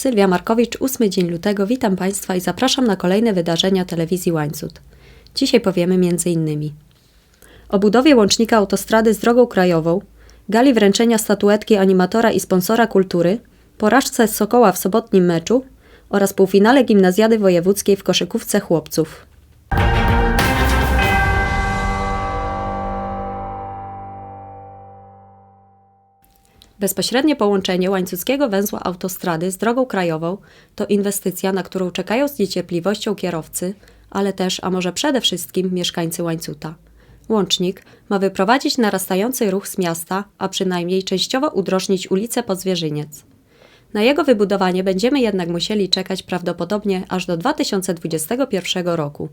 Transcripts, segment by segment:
Sylwia Markowicz, ósmy dzień lutego. Witam Państwa i zapraszam na kolejne wydarzenia telewizji Łańcut. Dzisiaj powiemy m.in. o budowie łącznika autostrady z drogą krajową, gali wręczenia statuetki animatora i sponsora kultury, porażce z Sokoła w sobotnim meczu oraz półfinale gimnazjady wojewódzkiej w koszykówce chłopców. Bezpośrednie połączenie łańcuckiego węzła autostrady z drogą krajową to inwestycja, na którą czekają z niecierpliwością kierowcy, ale też, a może przede wszystkim, mieszkańcy Łańcuta. Łącznik ma wyprowadzić narastający ruch z miasta, a przynajmniej częściowo udrożnić ulicę Podzwierzyniec. Na jego wybudowanie będziemy jednak musieli czekać prawdopodobnie aż do 2021 roku.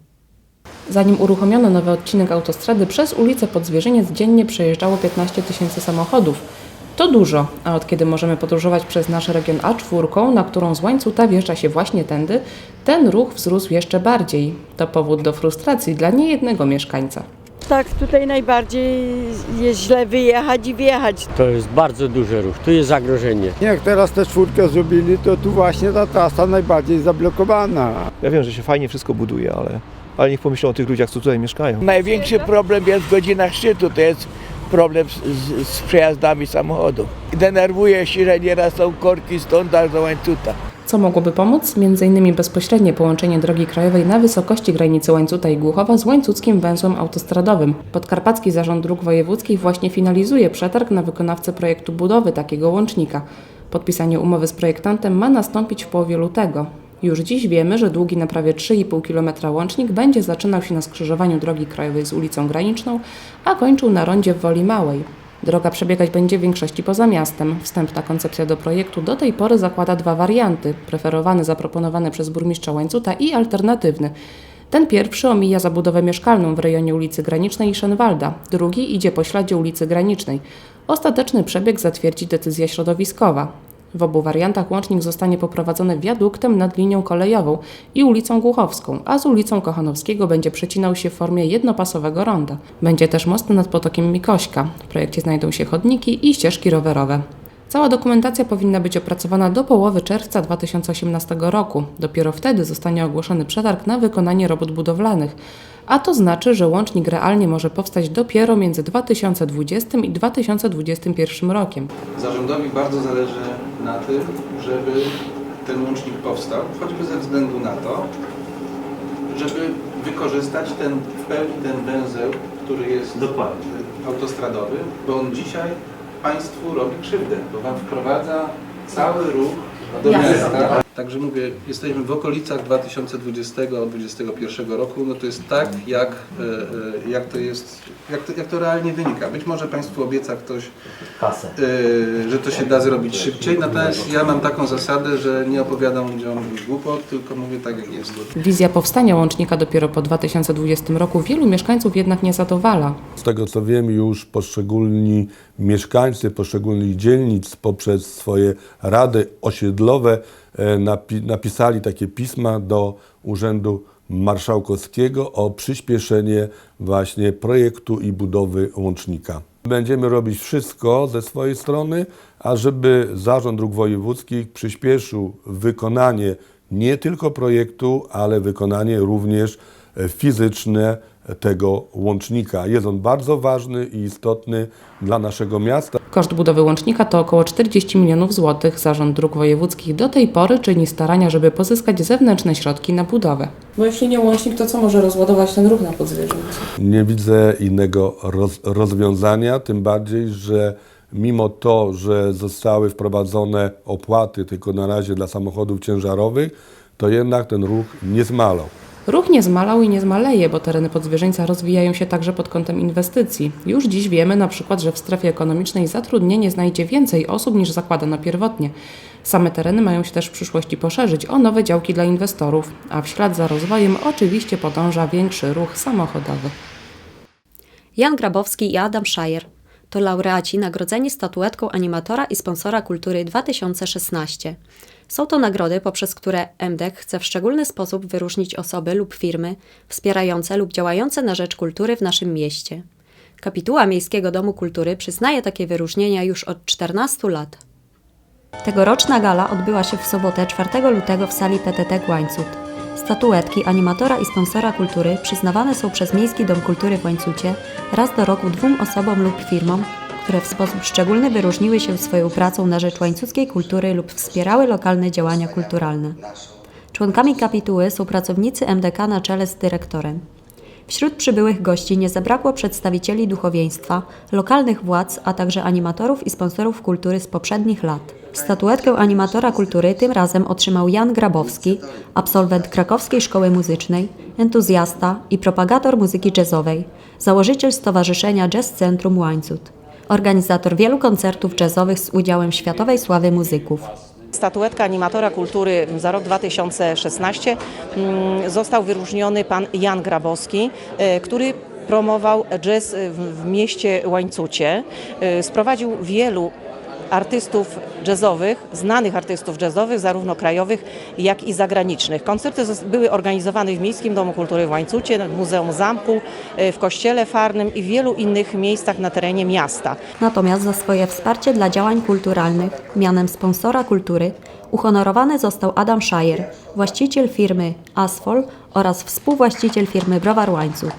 Zanim uruchomiono nowy odcinek autostrady, przez ulicę Podzwierzyniec dziennie przejeżdżało 15 tysięcy samochodów. To dużo, a od kiedy możemy podróżować przez nasz region A4, na którą z Łańcuta wjeżdża się właśnie tędy, ten ruch wzrósł jeszcze bardziej. To powód do frustracji dla niejednego mieszkańca. Tak, tutaj najbardziej jest źle wyjechać i wjechać. To jest bardzo duży ruch, tu jest zagrożenie. Jak teraz tę czwórkę zrobili, to tu właśnie ta trasa najbardziej zablokowana. Ja wiem, że się fajnie wszystko buduje, ale, ale niech pomyślą o tych ludziach, co tutaj mieszkają. Największy problem jest w godzinach szczytu, to jest problem z, z, przejazdami samochodów. Denerwuje się, że nieraz są korki stąd aż do łańcuta. Co mogłoby pomóc? Między innymi bezpośrednie połączenie drogi krajowej na wysokości granicy Łańcuta i Głuchowa z łańcuckim węzłem autostradowym. Podkarpacki Zarząd Dróg Wojewódzkich właśnie finalizuje przetarg na wykonawcę projektu budowy takiego łącznika. Podpisanie umowy z projektantem ma nastąpić w połowie lutego. Już dziś wiemy, że długi na prawie 3,5 km łącznik będzie zaczynał się na skrzyżowaniu drogi krajowej z ulicą Graniczną, a kończył na rondzie w Woli Małej. Droga przebiegać będzie w większości poza miastem. Wstępna koncepcja do projektu do tej pory zakłada dwa warianty: preferowany zaproponowany przez burmistrza Łańcuta i alternatywny. Ten pierwszy omija zabudowę mieszkalną w rejonie ulicy Granicznej i Szenwalda, drugi idzie po śladzie ulicy Granicznej. Ostateczny przebieg zatwierdzi decyzja środowiskowa. W obu wariantach łącznik zostanie poprowadzony wiaduktem nad linią kolejową i ulicą Głuchowską, a z ulicą Kochanowskiego będzie przecinał się w formie jednopasowego ronda. Będzie też most nad potokiem Mikośka. W projekcie znajdą się chodniki i ścieżki rowerowe. Cała dokumentacja powinna być opracowana do połowy czerwca 2018 roku. Dopiero wtedy zostanie ogłoszony przetarg na wykonanie robót budowlanych. A to znaczy, że łącznik realnie może powstać dopiero między 2020 i 2021 rokiem. Zarządowi bardzo zależy na tym, żeby ten łącznik powstał, choćby ze względu na to, żeby wykorzystać ten, w pełni ten węzeł, który jest autostradowy, bo on dzisiaj Państwu robi krzywdę, bo Wam wprowadza cały ruch do miasta. Także mówię, jesteśmy w okolicach 2020-2021 roku, no to jest tak, jak, e, e, jak to jest, jak to, jak to realnie wynika. Być może Państwu obieca ktoś, e, że to się da zrobić szybciej, natomiast ja mam taką zasadę, że nie opowiadam ludziom głupot, tylko mówię tak, jak jest. Wizja powstania łącznika dopiero po 2020 roku wielu mieszkańców jednak nie zadowala. Z tego co wiem, już poszczególni mieszkańcy poszczególnych dzielnic poprzez swoje rady osiedlowe napi napisali takie pisma do Urzędu Marszałkowskiego o przyspieszenie właśnie projektu i budowy łącznika. Będziemy robić wszystko ze swojej strony, ażeby Zarząd Dróg Wojewódzkich przyspieszył wykonanie nie tylko projektu, ale wykonanie również e, fizyczne tego łącznika. Jest on bardzo ważny i istotny dla naszego miasta. Koszt budowy łącznika to około 40 milionów złotych. Zarząd Dróg Wojewódzkich do tej pory czyni starania, żeby pozyskać zewnętrzne środki na budowę. Bo jeśli nie łącznik, to co może rozładować ten ruch na podzwierzyńcu? Nie widzę innego roz, rozwiązania, tym bardziej, że mimo to, że zostały wprowadzone opłaty tylko na razie dla samochodów ciężarowych, to jednak ten ruch nie zmalał. Ruch nie zmalał i nie zmaleje, bo tereny podzwierzyńca rozwijają się także pod kątem inwestycji. Już dziś wiemy na przykład, że w strefie ekonomicznej zatrudnienie znajdzie więcej osób niż zakładano pierwotnie. Same tereny mają się też w przyszłości poszerzyć o nowe działki dla inwestorów, a w ślad za rozwojem oczywiście podąża większy ruch samochodowy. Jan Grabowski i Adam Szajer to laureaci nagrodzeni statuetką animatora i sponsora kultury 2016. Są to nagrody, poprzez które MDEK chce w szczególny sposób wyróżnić osoby lub firmy wspierające lub działające na rzecz kultury w naszym mieście. Kapituła Miejskiego Domu Kultury przyznaje takie wyróżnienia już od 14 lat. Tegoroczna gala odbyła się w sobotę 4 lutego w sali PTT Łańcut. Statuetki animatora i sponsora kultury przyznawane są przez Miejski Dom Kultury w Łańcucie raz do roku dwóm osobom lub firmom, które w sposób szczególny wyróżniły się swoją pracą na rzecz łańcuckiej kultury lub wspierały lokalne działania kulturalne. Członkami kapituły są pracownicy MDK na czele z dyrektorem. Wśród przybyłych gości nie zabrakło przedstawicieli duchowieństwa, lokalnych władz, a także animatorów i sponsorów kultury z poprzednich lat. Statuetkę animatora kultury tym razem otrzymał Jan Grabowski, absolwent Krakowskiej Szkoły Muzycznej, entuzjasta i propagator muzyki jazzowej, założyciel Stowarzyszenia Jazz Centrum Łańcut, organizator wielu koncertów jazzowych z udziałem światowej sławy muzyków. Statuetka animatora kultury za rok 2016 mm, został wyróżniony pan Jan Grabowski, e, który promował jazz w, mieście Łańcucie. E, Sprowadził wielu artystów jazzowych, znanych artystów jazzowych, zarówno krajowych, jak i zagranicznych. Koncerty były organizowane w Miejskim Domu Kultury w Łańcucie, Muzeum Zamku, e, w Kościele Farnym i w wielu innych miejscach na terenie miasta. Natomiast za swoje wsparcie dla działań kulturalnych mianem sponsora kultury uhonorowany został Adam Szajer, właściciel firmy Asfol oraz współwłaściciel firmy Browar Łańcut.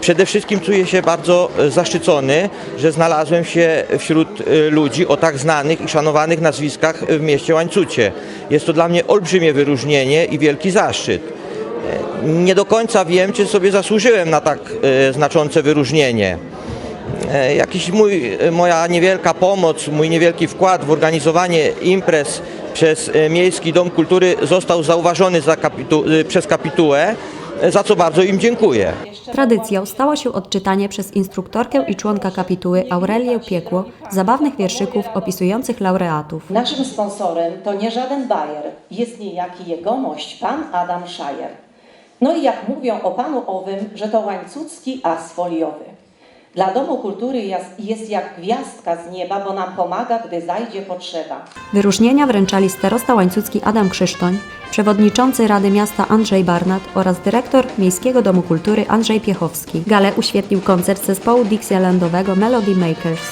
Przede wszystkim czuję się bardzo e, zaszczycony, że znalazłem się wśród e, ludzi o tak znanych i szanowanych nazwiskach w mieście Łańcucie. Jest to dla mnie olbrzymie wyróżnienie i wielki zaszczyt. E, Nie do końca wiem, czy sobie zasłużyłem na tak znaczące wyróżnienie. Jakiś mój, moja niewielka pomoc, mój niewielki wkład w organizowanie imprez przez Miejski Dom Kultury został zauważony za kapitu, przez kapitułę, za co bardzo im dziękuję. Tradycją stało się odczytanie przez instruktorkę i członka kapituły Aurelię Piekło zabawnych wierszyków opisujących laureatów. Naszym sponsorem to nie żaden bajer, jest niejaki jegomość, pan Adam Szajer. No i jak mówią o panu owym, że to łańcucki as foliowy. Dla Domu Kultury jest, jak gwiazdka z nieba, bo nam pomaga, gdy zajdzie potrzeba. Wyróżnienia wręczali starosta łańcucki Adam Krzysztoń, przewodniczący Rady Miasta Andrzej Barnat oraz dyrektor Miejskiego Domu Kultury Andrzej Piechowski. Galę uświetlił koncert zespołu Dixielandowego Melody Makers.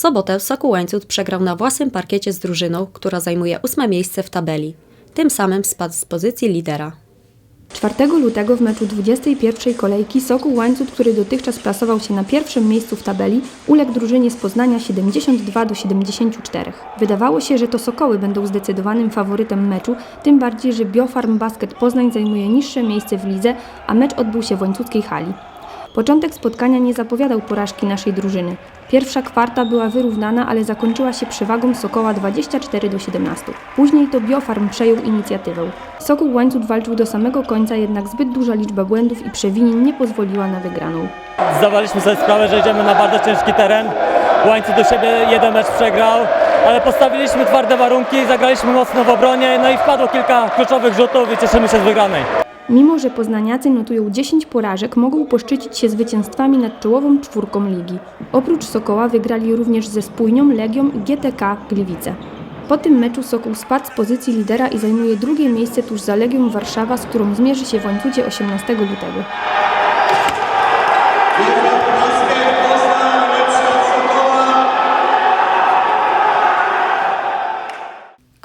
Sobotę Sokół Łańcut przegrał na własnym parkiecie z drużyną, która zajmuje ósme miejsce w tabeli. Tym samym spadł z pozycji lidera. 4 lutego w meczu 21 kolejki Sokół Łańcut, który dotychczas plasował się na pierwszym miejscu w tabeli, uległ drużynie z Poznania 72 do 74. Wydawało się, że to Sokoły będą zdecydowanym faworytem meczu, tym bardziej, że Biofarm Basket Poznań zajmuje niższe miejsce w lidze, a mecz odbył się w łańcuckiej hali. Początek spotkania nie zapowiadał porażki naszej drużyny. Pierwsza kwarta była wyrównana, ale zakończyła się przewagą Sokoła 24 do 17. Później to Biofarm przejął inicjatywę. Sokół Łańcut walczył do samego końca, jednak zbyt duża liczba błędów i przewinień nie pozwoliła na wygraną. Zdawaliśmy sobie sprawę, że idziemy na bardzo ciężki teren. Łańcuch do siebie jeden mecz przegrał, ale postawiliśmy twarde warunki, zagraliśmy mocno w obronie, no i wpadło kilka kluczowych rzutów i cieszymy się z wygranej. Mimo, że poznaniacy notują 10 porażek, mogą poszczycić się zwycięstwami nad czołową czwórką ligi. Oprócz Sokoła wygrali również ze Spójnią, Legią i GTK Gliwice. Po tym meczu Sokół spadł z pozycji lidera i zajmuje drugie miejsce tuż za Legią Warszawa, z którą zmierzy się w łańcucie 18 lutego.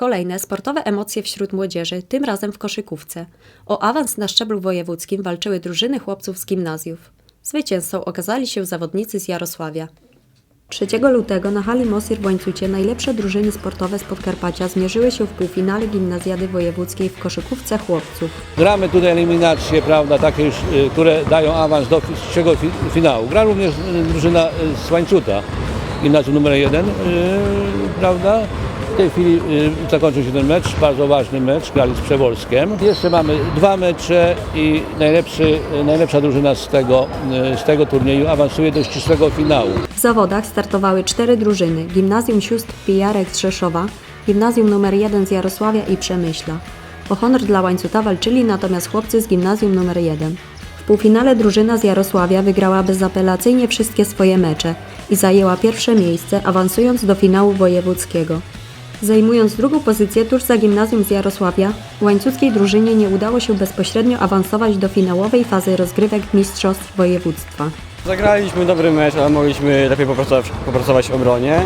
Kolejne sportowe emocje wśród młodzieży, tym razem w koszykówce. O awans na szczeblu wojewódzkim walczyły drużyny chłopców z gimnazjów. Zwycięzcą okazali się zawodnicy z Jarosławia. 3 lutego na hali Mosir w Łańcucie najlepsze drużyny sportowe z Podkarpacia zmierzyły się w półfinale gimnazjady wojewódzkiej w koszykówce chłopców. Gramy tutaj eliminacje, prawda, takie już, y, które dają awans do trzeciego fi- finału. Gra również y, drużyna y, z Łańcuta, gimnazjum numer jeden, y, prawda. W tej chwili y, zakończył się ten mecz, bardzo ważny mecz, grali z Przeworskiem. Jeszcze mamy dwa mecze i najlepszy, y, najlepsza drużyna z tego, y, z tego turnieju awansuje do ścisłego finału. W zawodach startowały cztery drużyny: Gimnazjum Sióstr Pijarek z Rzeszowa, Gimnazjum nr 1 z Jarosławia i Przemyśla. O honor dla Łańcuta walczyli natomiast chłopcy z Gimnazjum nr 1. W półfinale drużyna z Jarosławia wygrała bezapelacyjnie wszystkie swoje mecze i zajęła pierwsze miejsce, awansując do finału wojewódzkiego. Zajmując drugą pozycję tuż za gimnazjum z Jarosławia, łańcuckiej drużynie nie udało się bezpośrednio awansować do finałowej fazy rozgrywek Mistrzostw Województwa. Zagraliśmy dobry mecz, ale mogliśmy lepiej popracować, popracować w obronie.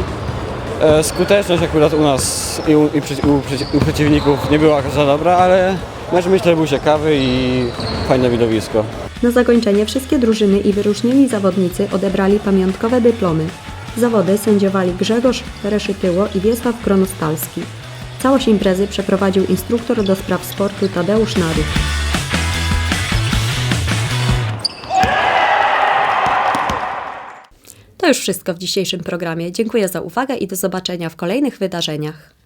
E, Skuteczność akurat u nas i u, i przy, u, u przeciwników nie była za dobra, ale mecz myślę był ciekawy i fajne widowisko. Na zakończenie wszystkie drużyny i wyróżnieni zawodnicy odebrali pamiątkowe dyplomy. Zawody sędziowali Grzegorz Reszytyło i Wiesław Kronostalski. Całość imprezy przeprowadził instruktor do spraw sportu Tadeusz Naruch. To już wszystko w dzisiejszym programie. Dziękuję za uwagę i do zobaczenia w kolejnych wydarzeniach.